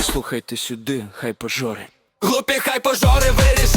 Слухайте сюди, хай пожори. Глупі, хай пожори вирішили